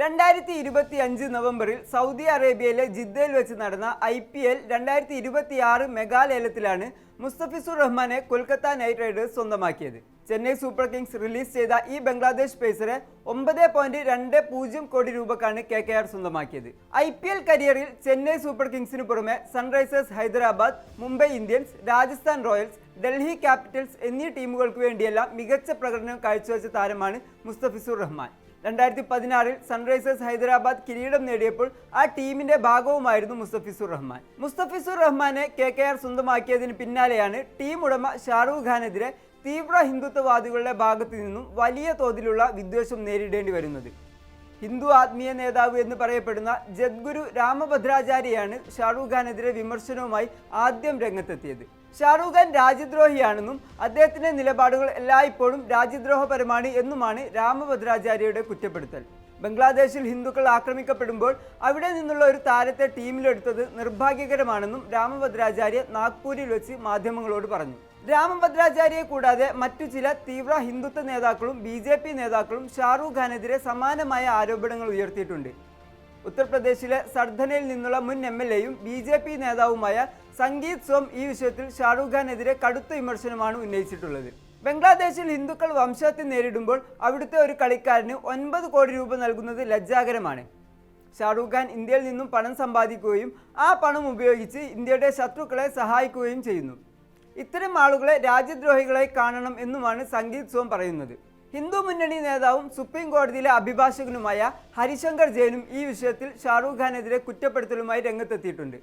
രണ്ടായിരത്തി ഇരുപത്തി അഞ്ച് നവംബറിൽ സൗദി അറേബ്യയിലെ ജിദ്ദയിൽ വെച്ച് നടന്ന ഐ പി എൽ രണ്ടായിരത്തി ഇരുപത്തി ആറ് മെഗാലേലത്തിലാണ് മുസ്തഫിസുർ റഹ്മാനെ കൊൽക്കത്ത നൈറ്റ് റൈഡേഴ്സ് സ്വന്തമാക്കിയത്. ചെന്നൈ സൂപ്പർ കിങ്സ് റിലീസ് ചെയ്ത ഈ ബംഗ്ലാദേശ് പേസറെ ഒമ്പത് പോയിന്റ് രണ്ട് പൂജ്യം കോടി രൂപക്കാണ് കെ കെ ആർ സ്വന്തമാക്കിയത്. ഐ പി എൽ കരിയറിൽ ചെന്നൈ സൂപ്പർ കിങ്സിന് പുറമെ Sunrisers Hyderabad Mumbai Indians Rajasthan Royals Delhi Capitals എന്നീ ടീമുകൾക്ക് വേണ്ടിയെല്ലാം മികച്ച പ്രകടനം കാഴ്ചവെച്ച താരമാണ് മുസ്തഫിസുർ റഹ്മാൻ. രണ്ടായിരത്തി പതിനാറിൽ സൺറൈസേഴ്സ് ഹൈദരാബാദ് കിരീടം നേടിയപ്പോൾ ആ ടീമിന്റെ ഭാഗവുമായിരുന്നു മുസ്തഫിസുർ റഹ്മാൻ. മുസ്തഫിസുർ റഹ്മാനെ കെ കെ ആർ സ്വന്തമാക്കിയതിന് പിന്നാലെയാണ് ടീം ഉടമ ഷാറൂഖ് ഖാനെതിരെ തീവ്ര ഹിന്ദുത്വവാദികളുടെ ഭാഗത്തു നിന്നും വലിയ തോതിലുള്ള വിദ്വേഷം നേരിടേണ്ടി വരുന്നത്. ഹിന്ദു ആത്മീയ നേതാവ് എന്ന് പറയപ്പെടുന്ന ജദ്ഗുരു രാമഭദ്രാചാര്യയാണ് ഷാറൂഖ് ഖാനെതിരെ വിമർശനവുമായി ആദ്യം രംഗത്തെത്തിയത്. ഷാറൂഖ് ഖാൻ രാജ്യദ്രോഹിയാണെന്നും അദ്ദേഹത്തിന്റെ നിലപാടുകൾ എല്ലായ്പ്പോഴും രാജ്യദ്രോഹപരമാണ് എന്നുമാണ് രാമഭദ്രാചാര്യയുടെ കുറ്റപ്പെടുത്തൽ. ബംഗ്ലാദേശിൽ ഹിന്ദുക്കൾ ആക്രമിക്കപ്പെടുമ്പോൾ അവിടെ നിന്നുള്ള ഒരു താരത്തെ ടീമിലെടുത്തത് നിർഭാഗ്യകരമാണെന്നും രാമഭദ്രാചാര്യ നാഗ്പൂരിൽ വെച്ച് മാധ്യമങ്ങളോട് പറഞ്ഞു. രാമഭദ്രാചാര്യയെ കൂടാതെ മറ്റു ചില തീവ്ര ഹിന്ദുത്വ നേതാക്കളും ബി ജെ പി നേതാക്കളും ഷാറൂഖ് ഖാനെതിരെ സമാനമായ ആരോപണങ്ങൾ ഉയർത്തിയിട്ടുണ്ട്. ഉത്തർപ്രദേശിലെ സർധനയിൽ നിന്നുള്ള മുൻ എം എൽ എയും ബി ജെ പി നേതാവുമായ സംഗീത് സോം ഈ വിഷയത്തിൽ ഷാറൂഖ് ഖാനെതിരെ കടുത്ത വിമർശനമാണ് ഉന്നയിച്ചിട്ടുള്ളത്. ബംഗ്ലാദേശിൽ ഹിന്ദുക്കൾ വംശത്തെ നേരിടുമ്പോൾ അവിടുത്തെ ഒരു കളിക്കാരന് ഒൻപത് കോടി രൂപ നൽകുന്നത് ലജ്ജാകരമാണ്. ഷാറൂഖ് ഖാൻ ഇന്ത്യയിൽ നിന്നും പണം സമ്പാദിക്കുകയും ആ പണം ഉപയോഗിച്ച് ഇന്ത്യയുടെ ശത്രുക്കളെ സഹായിക്കുകയും ചെയ്യുന്നു. ഇത്തരം ആളുകളെ രാജ്യദ്രോഹികളായി കാണണം എന്നുമാണ് സംഗീത് സോം പറയുന്നത്. ഹിന്ദു മുന്നണി നേതാവും സുപ്രീം കോടതിയിലെ അഭിഭാഷകനുമായ ഹരിശങ്കർ ജെയിനും ഈ വിഷയത്തിൽ ഷാറൂഖ് ഖാനെതിരെ കുറ്റപ്പെടുത്തലുമായി രംഗത്തെത്തിയിട്ടുണ്ട്.